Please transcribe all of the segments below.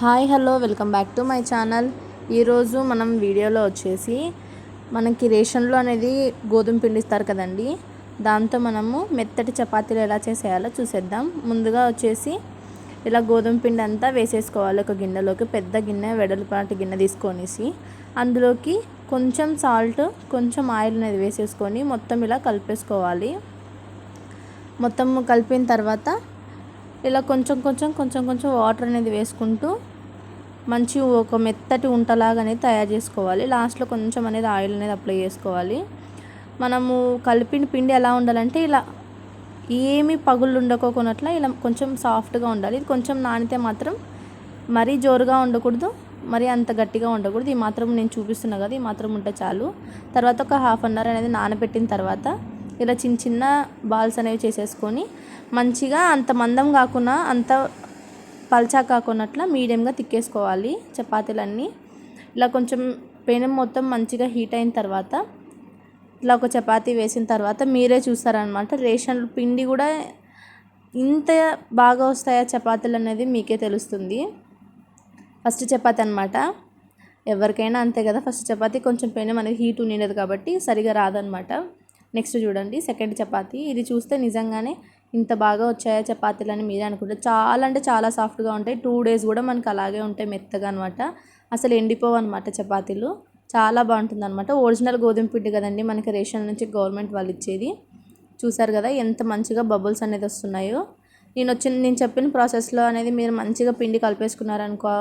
Hi hello welcome back to my channel. ఈరోజు మనం వీడియోలో వచ్చేసి మనకి రేషన్లో అనేది గోధుమ పిండి ఇస్తారు కదండి. దాంతో మనము మెత్తటి చపాతీలు ఎలా చేసేయాలో చూసేద్దాం. ముందుగా వచ్చేసి ఇలా గోధుమ పిండి అంతా వేసేసుకోవాలి. ఒక గిన్నెలోకి పెద్ద గిన్నె వెడల్పాటి గిన్నె తీసుకొనేసి అందులోకి కొంచెం సాల్ట్ కొంచెం ఆయిల్ అనేది వేసేసుకొని మొత్తం ఇలా కలిపేసుకోవాలి. మొత్తం కలిపిన తర్వాత ఇలా కొంచెం కొంచెం కొంచెం కొంచెం వాటర్ అనేది వేసుకుంటూ మంచి ఒక మెత్తటి ఉంటలాగా అనేది తయారు చేసుకోవాలి. లాస్ట్లో కొంచెం అనేది ఆయిల్ అనేది అప్లై చేసుకోవాలి. మనము కలిపిన పిండి ఎలా ఉండాలంటే ఇలా ఏమి పగుళ్ళు ఉండకోకున్నట్లా ఇలా కొంచెం సాఫ్ట్గా ఉండాలి. ఇది కొంచెం నానితే మాత్రం మరీ జోరుగా ఉండకూడదు మరీ అంత గట్టిగా ఉండకూడదు. ఈ మాత్రం నేను చూపిస్తున్నా కదా ఈ మాత్రం ఉంటే చాలు. తర్వాత ఒక హాఫ్ అన్ అవర్ అనేది నానబెట్టిన తర్వాత ఇలా చిన్న చిన్న బాల్స్ అనేవి చేసేసుకొని మంచిగా అంత మందం కాకుండా అంత పల్చా కాకున్నట్ల మీడియంగా తిక్కేసుకోవాలి చపాతీలన్నీ. ఇలా కొంచెం పెనం మొత్తం మంచిగా హీట్ అయిన తర్వాత ఇట్లా ఒక చపాతీ వేసిన తర్వాత మీరే చూస్తారనమాట రేషన్ పిండి కూడా ఇంత బాగా వస్తాయా చపాతీలు అనేది మీకే తెలుస్తుంది. ఫస్ట్ చపాతీ అనమాట ఎవరికైనా అంతే కదా ఫస్ట్ చపాతీ కొంచెం పెనం అనేది హీట్ ఉండేది కాబట్టి సరిగా రాదనమాట నెక్స్ట్ చూడండి సెకండ్ చపాతీ. ఇది చూస్తే నిజంగానే ఇంత బాగా వచ్చాయా చపాతీలు అని మీరే అనుకుంటారు చాలా అంటే చాలా సాఫ్ట్గా ఉంటాయి. టూ డేస్ కూడా మనకు అలాగే ఉంటాయి మెత్తగా అనమాట అసలు ఎండిపోవు అనమాట చపాతీలు. చాలా బాగుంటుంది అనమాట ఒరిజినల్ గోధుమ పిండి కదండి మనకి రేషన్ నుంచి గవర్నమెంట్ వాళ్ళు ఇచ్చేది. చూసారు కదా ఎంత మంచిగా బబుల్స్ అనేది వస్తున్నాయో. నేను వచ్చిన నేను చెప్పిన ప్రాసెస్లో అనేది మీరు మంచిగా పిండి కలిపేసుకున్నారనుకో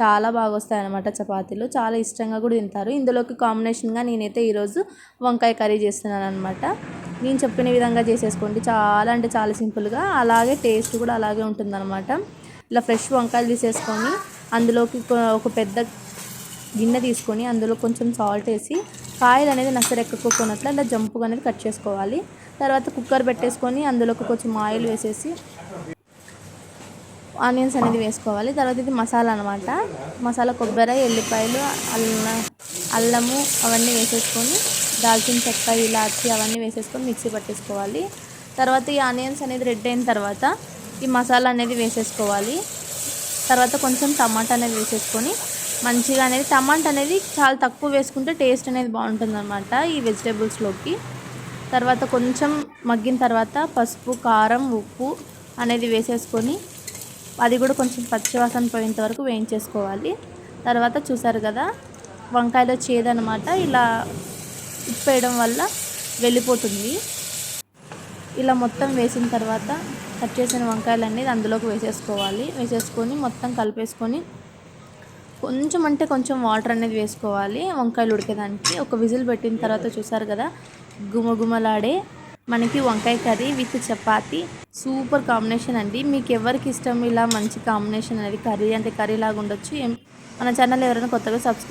చాలా బాగా వస్తాయన్నమాట చపాతీలు. చాలా ఇష్టంగా కూడా తింటారు. ఇందులోకి కాంబినేషన్గా నేనైతే ఈరోజు వంకాయ కర్రీ చేస్తున్నాను అనమాట నేను చెప్పిన విధంగా చేసేసుకోండి. చాలా అంటే చాలా సింపుల్గా అలాగే టేస్ట్ కూడా అలాగే ఉంటుందన్నమాట. ఇలా ఫ్రెష్ వంకాయలు తీసేసుకొని అందులోకి ఒక పెద్ద గిన్నె తీసుకొని అందులో కొంచెం సాల్ట్ వేసి కాయలు అనేది నసరెక్కకోకున్నట్లు ఇలా జంపుగా అనేది కట్ చేసుకోవాలి. తర్వాత కుక్కర్ పెట్టేసుకొని అందులోకి కొంచెం ఆయిల్ వేసేసి ఆనియన్స్ అనేది వేసుకోవాలి. తర్వాత ఇది మసాలా అనమాట మసాలా కొబ్బరి ఎల్లిపాయలు అల్ల అల్లము అవన్నీ వేసేసుకొని దాల్చిన చెక్క ఇలాచి అవన్నీ వేసేసుకొని మిక్సీ పట్టేసుకోవాలి. తర్వాత ఈ ఆనియన్స్ అనేది రెడ్ అయిన తర్వాత ఈ మసాలా అనేది వేసేసుకోవాలి. తర్వాత కొంచెం టమాటా అనేది వేసేసుకొని మంచిగా అనేది టమాటా అనేది చాలా తక్కువ వేసుకుంటే టేస్ట్ అనేది బాగుంటుంది అనమాట ఈ వెజిటేబుల్స్లోకి. తర్వాత కొంచెం మగ్గిన తర్వాత పసుపు కారం ఉప్పు అనేది వేసేసుకొని అది కూడా కొంచెం పచ్చివాసన పోయేంత వరకు వేయించేసుకోవాలి. తర్వాత చూసారు కదా వంకాయలో చేదనమాట ఇలా ఉప్పు వేయడం వల్ల వెళ్ళిపోతుంది. ఇలా మొత్తం వేసిన తర్వాత కట్ చేసిన వంకాయలు అనేది అందులోకి వేసేసుకోవాలి. వేసేసుకొని మొత్తం కలిపేసుకొని కొంచెం అంటే కొంచెం వాటర్ అనేది వేసుకోవాలి. వంకాయలు ఉడికేదానికి. ఒక విజిల్ పెట్టిన తర్వాత చూసారు కదా గుమగుమలాడే మనకి వంకాయ curry with chapati. Super combination అండి. మీకు ఎవరికి ఇష్టం ఇలా మంచి కాంబినేషన్ అనేది కర్రీ అంటే కర్రీ లాగా ఉండొచ్చు. మన ఛానల్ ఎవరైనా కొత్తగా సబ్స్క్రైబ్